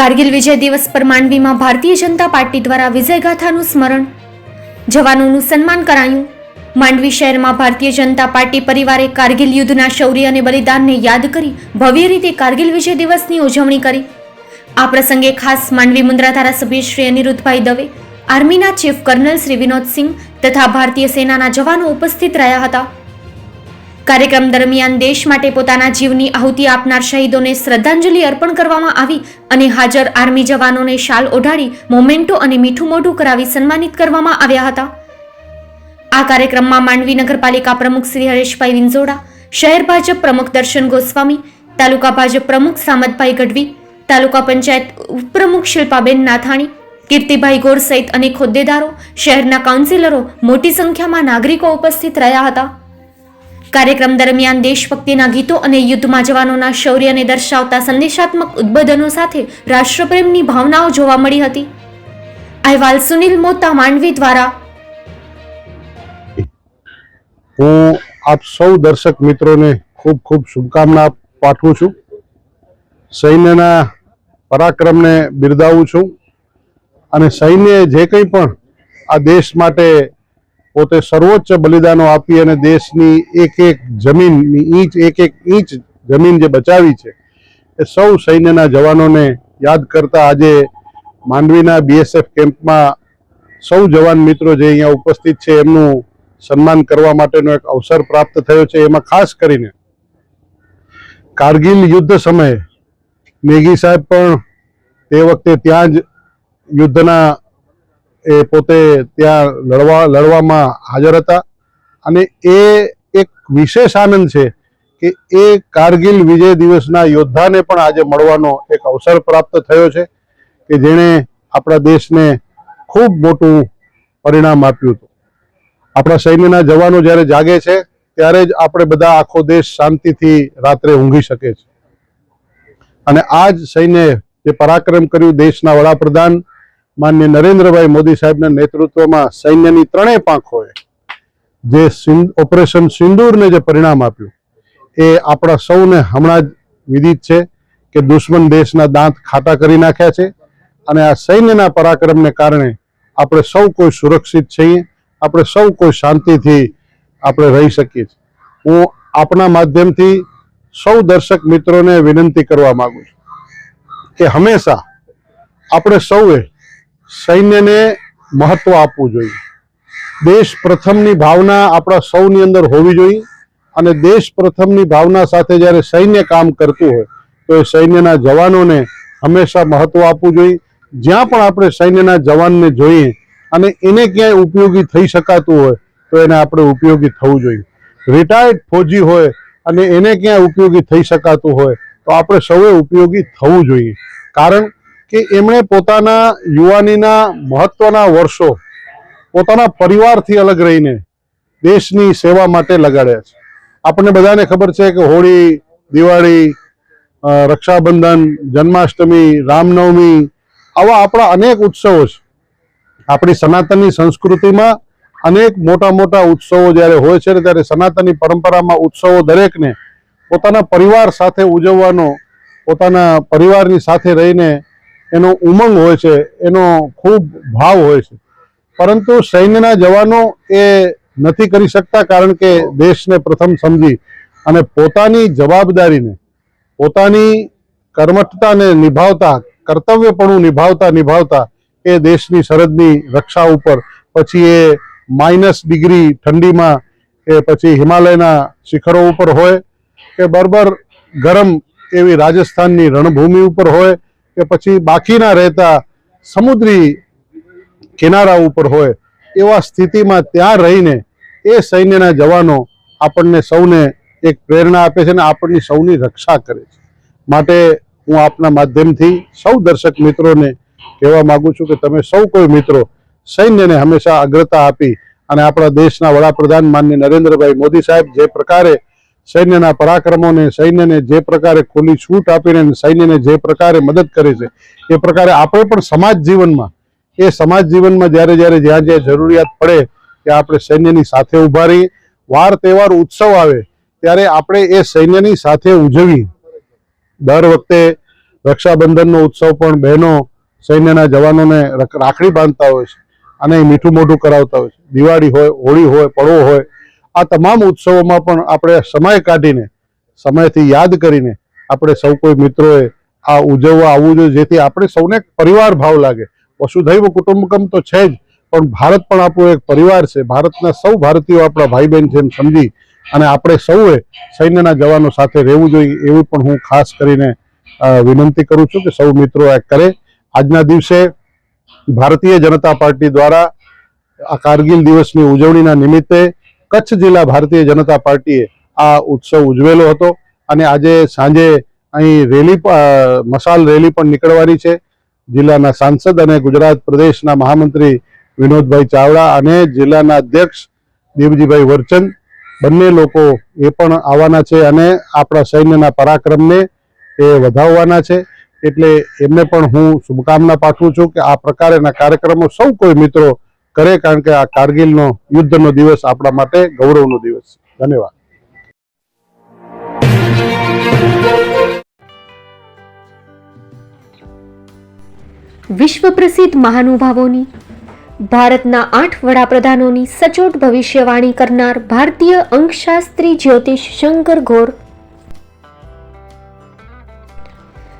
કારગિલ વિજય દિવસ પર માંડવીમાં ભારતીય જનતા પાર્ટી દ્વારા વિજયગાથાનું સ્મરણ. જવાનોનું સન્માન કરાયું. માંડવી શહેરમાં ભારતીય જનતા પાર્ટી પરિવારે કારગિલ યુદ્ધના શૌર્ય અને બલિદાનને યાદ કરી ભવ્ય રીતે કારગિલ વિજય દિવસની ઉજવણી કરી. આ પ્રસંગે ખાસ માંડવી મુન્દ્રા ધારાસભ્ય શ્રી અનિરુદ્ધભાઈ દવે, આર્મીના ચીફ કર્નલ શ્રી વિનોદસિંહ તથા ભારતીય સેનાના જવાનો ઉપસ્થિત રહ્યા હતા. કાર્યક્રમ દરમિયાન દેશ માટે પોતાના જીવની આહુતિ આપનાર શહીદોને શ્રદ્ધાંજલિ અર્પણ કરવામાં આવી અને હાજર આર્મી જવાનોને શાલ ઓઢાડી, મોમેન્ટો અને મીઠું મોઢું કરાવી સન્માનિત કરવામાં આવ્યા હતા. આ કાર્યક્રમમાં માંડવી નગરપાલિકા પ્રમુખ શ્રી હરેશભાઈ વિંજોડા શહેર ભાજપ પ્રમુખ દર્શન ગોસ્વામી, તાલુકા ભાજપ પ્રમુખ સામતભાઈ ગઢવી, તાલુકા પંચાયત ઉપપ્રમુખ શિલ્પાબેન નાથાણી, કીર્તિભાઈ ગોર સહિત અનેક હોદ્દેદારો, શહેરના કાઉન્સિલરો મોટી સંખ્યામાં નાગરિકો ઉપસ્થિત રહ્યા હતા. કાર્યક્રમ દરમિયાન દેશભક્તિના ગીતો અને યુદ્ધમાં જવાનોના શૌર્યને દર્શાવતા સંદેશાત્મક ઉદ્બોધનો સાથે રાષ્ટ્રપ્રેમની ભાવનાઓ જોવા મળી હતી. અહેવાલ સુનિલ મોતા, માંડવી દ્વારા. હું આપ સૌ દર્શક મિત્રોને ખૂબ ખૂબ શુભકામના પાઠવું છું. સૈન્યના પરાક્રમને બિરદાવું છું. અને સૈન્યએ જે કંઈ પણ આ દેશ માટે પોતે સર્વોચ્ચ બલિદાનો આપી અને દેશની એક એક જમીનની ઈંચ, એક એક ઇંચ જમીન જે બચાવી છે, એ સૌ સૈન્યના જવાનોને યાદ કરતા આજે માંડવીના બીએસએફ કેમ્પમાં સૌ જવાન મિત્રો જે અહીંયા ઉપસ્થિત છે, એમનું સન્માન કરવા માટેનો એક અવસર પ્રાપ્ત થયો છે. એમાં ખાસ કરીને કારગિલ યુદ્ધ સમયે મેઘી સાહેબ પણ તે વખતે ત્યાં જ યુદ્ધના એ પોતે ત્યાં લડવા લડવામાં હાજર હતા. અને એ એક વિશેષ આનંદ છે કે એ કારગિલ વિજય દિવસના યોદ્ધાને પણ આજે મળવાનો એક અવસર પ્રાપ્ત થયો છે કે જેણે આપણા દેશને ખૂબ મોટું પરિણામ આપ્યું હતું. આપણા સૈન્યના જવાનો જ્યારે જાગે છે, ત્યારે જ આપણે બધા આખો દેશ શાંતિથી રાત્રે ઊંઘી શકે છે. અને આ જ સૈન્ય જે પરાક્રમ કર્યું દેશના વડાપ્રધાન માન્ય નરેન્દ્રભાઈ મોદી સાહેબના નેતૃત્વમાં સૈન્યની ત્રણેય પાંખોએ જે ઓપરેશન સિંદૂરને જે પરિણામ આપ્યું, એ આપણા સૌને હમણાં જ વિદિત છે કે દુશ્મન દેશના દાંત ખાટા કરી નાખ્યા છે અને આ સૈન્યના પરાક્રમને કારણે આપણે સૌ કોઈ સુરક્ષિત છીએ, આપણે સૌ કોઈ શાંતિથી આપણે રહી શકીએ છીએ. હું આપણા માધ્યમથી સૌ દર્શક મિત્રોને વિનંતી કરવા માગું છું કે હંમેશા આપણે સૌએ સૈન્યને મહત્વ આપવું જોઈએ. દેશ પ્રથમની ભાવના આપણા સૌની અંદર હોવી જોઈએ અને દેશ પ્રથમની ભાવના સાથે જ્યારે સૈન્ય કામ કરતું હોય, તો એ સૈન્યના જવાનોને હંમેશા મહત્વ આપવું જોઈએ. જ્યાં પણ આપણે સૈન્યના જવાનને જોઈએ અને એને ક્યાંય ઉપયોગી થઈ શકાતું હોય, તો એને આપણે ઉપયોગી થવું જોઈએ. રિટાયર્ડ ફોજી હોય અને એને ક્યાંય ઉપયોગી થઈ શકાતું હોય, તો આપણે સૌએ ઉપયોગી થવું જોઈએ. કારણ કે એમણે પોતાના યુવાનીના મહત્વના વર્ષો પોતાના પરિવારથી અલગ રહીને દેશની સેવા માટે લગાડ્યા છે. આપણને બધાને ખબર છે કે હોળી, દિવાળી રક્ષાબંધન, જન્માષ્ટમી, રામનવમી આવા આપણા અનેક ઉત્સવો છે. આપણી સનાતનની સંસ્કૃતિમાં અનેક મોટા મોટા ઉત્સવો જ્યારે હોય છે ને ત્યારે સનાતનની પરંપરામાં ઉત્સવો દરેકને પોતાના પરિવાર સાથે ઉજવવાનો, પોતાના પરિવારની સાથે રહીને એનો ઉમંગ હોય છે, એનો ખૂબ ભાવ હોય છે. પરંતુ સૈન્યના જવાનો એ નથી કરી શકતા કારણ કે દેશને પ્રથમ સમજી અને પોતાની જવાબદારીને, પોતાની કર્મઠતાને નિભાવતા, કર્તવ્યપણું નિભાવતા નિભાવતા એ દેશની સરહદની રક્ષા ઉપર, પછી એ માઇનસ ડિગ્રી ઠંડીમાં કે પછી હિમાલયના શિખરો ઉપર હોય કે બરબર ગરમ એવી રાજસ્થાનની રણભૂમિ ઉપર હોય કે પછી બાકીના રહેતા સમુદ્રી કિનારા ઉપર હોય એવા સ્થિતિમાં ત્યાં રહીને એ સૈન્યના જવાનો આપણને સૌને એક પ્રેરણા આપે છે અને આપણની સૌની રક્ષા કરે છે. માટે હું આપના માધ્યમથી સૌ દર્શક મિત્રોને કહેવા માગું છું કે તમે સૌ કોઈ મિત્રો સૈન્યને હંમેશા અગ્રતા આપી અને આપણા દેશના વડાપ્રધાન માન્ય નરેન્દ્રભાઈ મોદી સાહેબ જે પ્રકારે સૈન્યના પરાક્રમોને, સૈન્યને જે પ્રકારે ખુલ્લી છૂટ આપીને સૈન્યને જે પ્રકારે મદદ કરે છે, એ પ્રકારે આપણે પણ સમાજ જીવનમાં, એ સમાજ જીવનમાં જ્યારે જ્યારે જ્યાં જ્યાં જરૂરિયાત પડે કે આપણે સૈન્યની સાથે ઊભા રહીએ. વાર તહેવાર ઉત્સવ આવે, ત્યારે આપણે એ સૈન્યની સાથે ઉજવી દર વખતે રક્ષાબંધનનો ઉત્સવ પણ બહેનો સૈન્યના જવાનોને રાખડી બાંધતા હોય છે અને મીઠું મોઢું કરાવતા હોય છે. દિવાળી હોય, હોળી હોય પડવો હોય આ તમામ ઉત્સવોમાં પણ આપણે સમય કાઢીને, સમયથી યાદ કરીને આપણે સૌ કોઈ મિત્રોએ આ ઉજવવા આવવું જોઈએ, જેથી આપણે સૌને પરિવાર ભાવ લાગે. વસુધૈવ કુટુંબકમ તો છે જ, પણ ભારત પણ આપણું એક પરિવાર છે. ભારતના સૌ ભારતીયો આપણા ભાઈ બહેન છે એમ સમજી અને આપણે સૌએ સૈન્યના જવાનો સાથે રહેવું જોઈએ, એવું પણ હું ખાસ કરીને વિનંતી કરું છું કે સૌ મિત્રો આ કરે. આજના દિવસે ભારતીય જનતા પાર્ટી દ્વારા આ કારગિલ દિવસની ઉજવણીના નિમિત્તે કચ્છ જિલ્લા ભારતીય જનતા પાર્ટીએ આ ઉત્સવ ઉજવેલો હતો અને આજે સાંજે અહીં રેલી મશાલ રેલી પણ નીકળવાની છે. જિલ્લાના સાંસદ અને ગુજરાત પ્રદેશના મહામંત્રી વિનોદભાઈ ચાવડા અને જિલ્લાના અધ્યક્ષ દેવજીભાઈ વરચંદ બંને લોકો એ પણ આવવાના છે અને આપણા સૈન્યના પરાક્રમને એ વધાવવાના છે. એટલે એમને પણ હું શુભકામના પાઠવું છું કે આ પ્રકારેના કાર્યક્રમો સૌ કોઈ મિત્રો કરે, કારણ કે આ કારગિલનો, યુદ્ધનો દિવસ આપણા માટે ગૌરવનો દિવસ ધન્યવાદ. વિશ્વ પ્રસિદ્ધ મહાનુભાવોની, ભારતના આઠ વડાપ્રધાનોની સચોટ ભવિષ્યવાણી કરનાર ભારતીય અંકશાસ્ત્રી જ્યોતિષ શંકર ઘોર